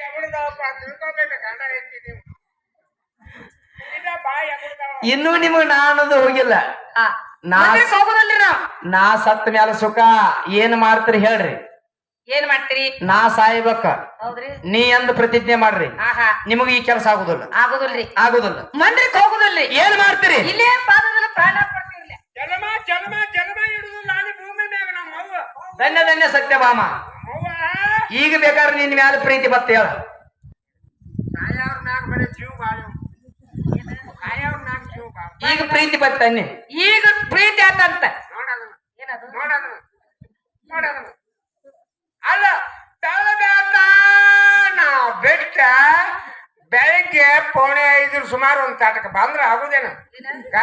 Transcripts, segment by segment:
ಎಗುಡ್ದಾವಪ್ಪ ತಿಳ್ಕೊಬೇಕು ಗಂಡ ಐತಿ ನೀವು. ಇಲ್ಲ ಬಾ ಎಗುಡ್ದಾವ ಇನ್ನೂ ನಿಮಗ್ ನಾ ಅನ್ನೋದು ಹೋಗಿಲ್ಲ. ಆ, ನಾ ಸತ್ ಹೋಗುದಲ್ರಿ ನಾವು ನಾ ಸತ್ತ ಮ್ಯಾಲ ಸುಖ ಏನ್ ಮಾಡ್ತೀರಿ ಹೇಳ್ರಿ. ಏನ್ ಮಾಡ್ತೀರಿ? ನಾ ಸಾಯ್ಬೇಕ. ಹೌದ್ರಿ. ನೀ ಎಂದ ಪ್ರತಿಜ್ಞೆ ಮಾಡ್ರಿ. ಆಹಾ. ನಿಮಗ ಈ ಕೆಲಸ ಆಗುದಿಲ್ಲ. ಆಗುದಲ್ರಿ. ಆಗುದಿಲ್ಲ. ಮಂದಿರಕ್ ಹೋಗುದಲ್ರಿ. ಏನ್ ಮಾಡ್ತೀರಿ? ಇಲ್ಲೇ ಪಾದದಲ್ಲಿ ಪ್ರಾಣ ಕೊಡ್ತೀವಿ ಜನ್ಮ ಜನ್ಮ ಜನ್ಮ ಹಿಡಿದು ನಾನು ಭೂಮಿ ಮ್ಯಾಗ ನಮ್ಮ ಅವ್ವ ಧನ್ಯ ಧನ್ಯ ಸತ್ಯಭಾಮ. ಈಗ ಬೇಕಾದ್ರೆ ನಿನ್ ಮ್ಯಾಲ ಪ್ರೀತಿ ಬತ್ತೆ ಹೇಳ. ಈಗ ಪ್ರೀತಿ ಬತ್ತ ಅನ್ನಿ. ಈಗ ಪ್ರೀತಿ ಆತಂತ. ಅಲ್ಲ ತಳ್ಳಬೇಕ ನಾ ಬೆಟ್ಟ ಬೆಳಿಗ್ಗೆ ಪೌಣೆ ಐದು ಸುಮಾರು ಒಂದ್ ತಾಟಕ ಬಂದ್ರ ಆಗುದೇನ?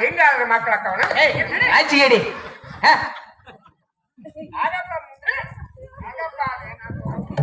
ಹಿಂಗಾದ್ರೆ ಮಕ್ಕಳು ಅಕ್ಕವನ ಹ.